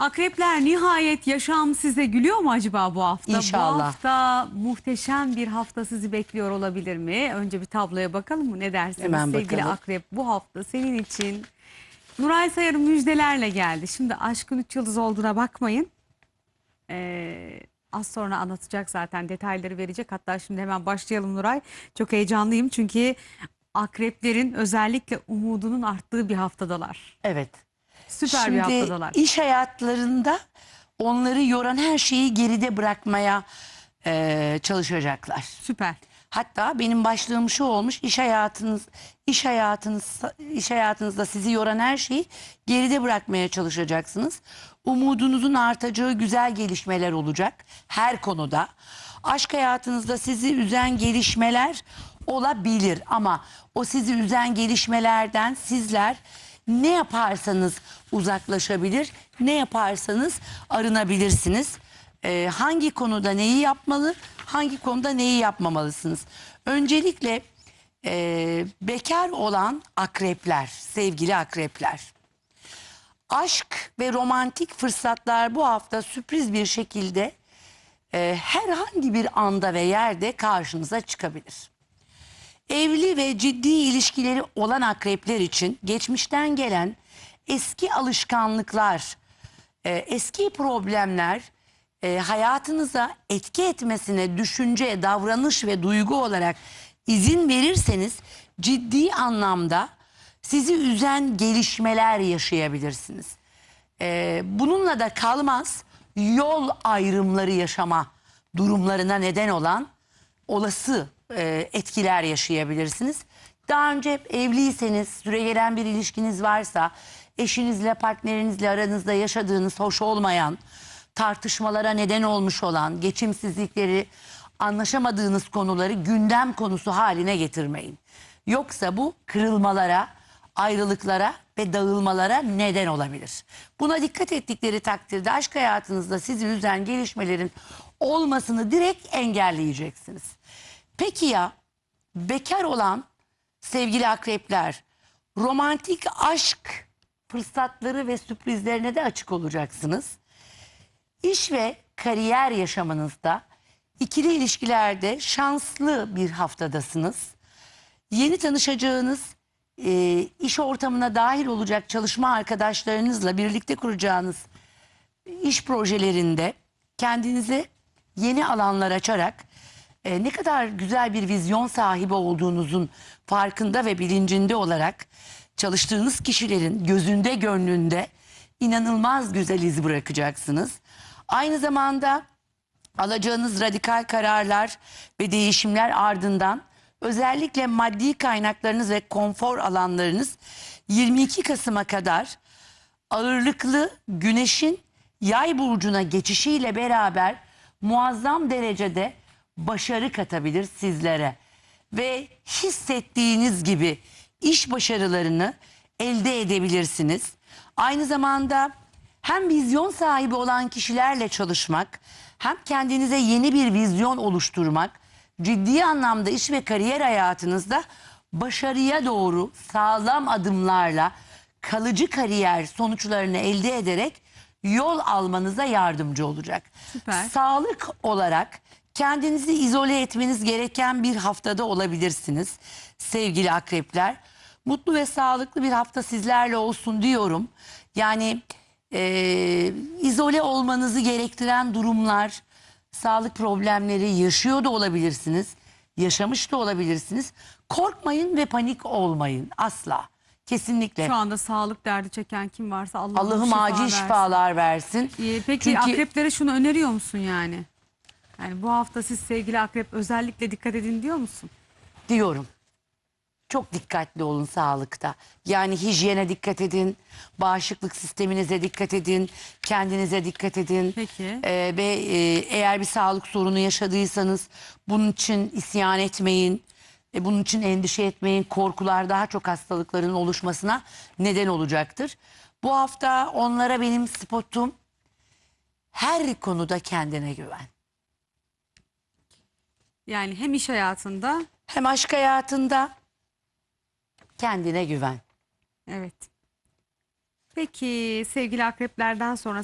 Akrepler nihayet yaşam size gülüyor mu acaba bu hafta? İnşallah. Bu hafta muhteşem bir hafta sizi bekliyor olabilir mi? Önce bir tabloya bakalım mı? Ne dersiniz Hemen sevgili bakalım. Akrep? Bu hafta senin için Nuray Sayar'ın müjdelerle geldi. Şimdi aşkın üç yıldız olduğuna bakmayın. Ee, az sonra anlatacak zaten detayları verecek. Hatta şimdi hemen başlayalım Nuray. Çok heyecanlıyım çünkü akreplerin özellikle umudunun arttığı bir haftadalar. Evet. Süper bir haftadılar. iş hayatlarında onları yoran her şeyi geride bırakmaya e, çalışacaklar. Süper. Hatta benim başlığım şu olmuş iş hayatınız iş hayatınız iş hayatınızda sizi yoran her şeyi geride bırakmaya çalışacaksınız. Umudunuzun artacağı güzel gelişmeler olacak her konuda. Aşk hayatınızda sizi üzen gelişmeler olabilir ama o sizi üzen gelişmelerden sizler ne yaparsanız uzaklaşabilir, ne yaparsanız arınabilirsiniz. Ee, hangi konuda neyi yapmalı, hangi konuda neyi yapmamalısınız? Öncelikle e, bekar olan akrepler, sevgili akrepler. Aşk ve romantik fırsatlar bu hafta sürpriz bir şekilde e, herhangi bir anda ve yerde karşınıza çıkabilir. Evli ve ciddi ilişkileri olan akrepler için geçmişten gelen eski alışkanlıklar, e, eski problemler e, hayatınıza etki etmesine düşünce, davranış ve duygu olarak izin verirseniz ciddi anlamda sizi üzen gelişmeler yaşayabilirsiniz. E, bununla da kalmaz yol ayrımları yaşama durumlarına neden olan olası e, etkiler yaşayabilirsiniz. Daha önce evliyseniz, süregelen bir ilişkiniz varsa, eşinizle, partnerinizle aranızda yaşadığınız hoş olmayan, tartışmalara neden olmuş olan, geçimsizlikleri, anlaşamadığınız konuları gündem konusu haline getirmeyin. Yoksa bu kırılmalara, ayrılıklara ve dağılmalara neden olabilir. Buna dikkat ettikleri takdirde aşk hayatınızda sizi üzen gelişmelerin olmasını direkt engelleyeceksiniz. Peki ya bekar olan sevgili akrepler romantik aşk fırsatları ve sürprizlerine de açık olacaksınız. İş ve kariyer yaşamınızda ikili ilişkilerde şanslı bir haftadasınız. Yeni tanışacağınız e, iş ortamına dahil olacak çalışma arkadaşlarınızla birlikte kuracağınız iş projelerinde kendinize yeni alanlar açarak e, ne kadar güzel bir vizyon sahibi olduğunuzun farkında ve bilincinde olarak çalıştığınız kişilerin gözünde gönlünde inanılmaz güzel iz bırakacaksınız. Aynı zamanda alacağınız radikal kararlar ve değişimler ardından özellikle maddi kaynaklarınız ve konfor alanlarınız 22 Kasım'a kadar ağırlıklı güneşin yay burcuna geçişiyle beraber muazzam derecede başarı katabilir sizlere. Ve hissettiğiniz gibi iş başarılarını elde edebilirsiniz. Aynı zamanda hem vizyon sahibi olan kişilerle çalışmak hem kendinize yeni bir vizyon oluşturmak ciddi anlamda iş ve kariyer hayatınızda başarıya doğru sağlam adımlarla kalıcı kariyer sonuçlarını elde ederek yol almanıza yardımcı olacak. Süper. Sağlık olarak kendinizi izole etmeniz gereken bir haftada olabilirsiniz sevgili akrepler. Mutlu ve sağlıklı bir hafta sizlerle olsun diyorum. Yani e, izole olmanızı gerektiren durumlar, sağlık problemleri yaşıyor da olabilirsiniz. Yaşamış da olabilirsiniz. Korkmayın ve panik olmayın asla. Kesinlikle. Şu anda sağlık derdi çeken kim varsa Allah'ım Allah'ım şifa acil versin. şifalar versin. Ee, peki Çünkü- akreplere şunu öneriyor musun yani? Yani bu hafta siz sevgili akrep özellikle dikkat edin diyor musun? diyorum. Çok dikkatli olun sağlıkta. Yani hijyene dikkat edin, bağışıklık sisteminize dikkat edin, kendinize dikkat edin. Peki. Ee, ve e, eğer bir sağlık sorunu yaşadıysanız bunun için isyan etmeyin. E, bunun için endişe etmeyin. Korkular daha çok hastalıkların oluşmasına neden olacaktır. Bu hafta onlara benim spotum her konuda kendine güven. Yani hem iş hayatında Hem aşk hayatında kendine güven. evet. Peki sevgili akreplerden sonra.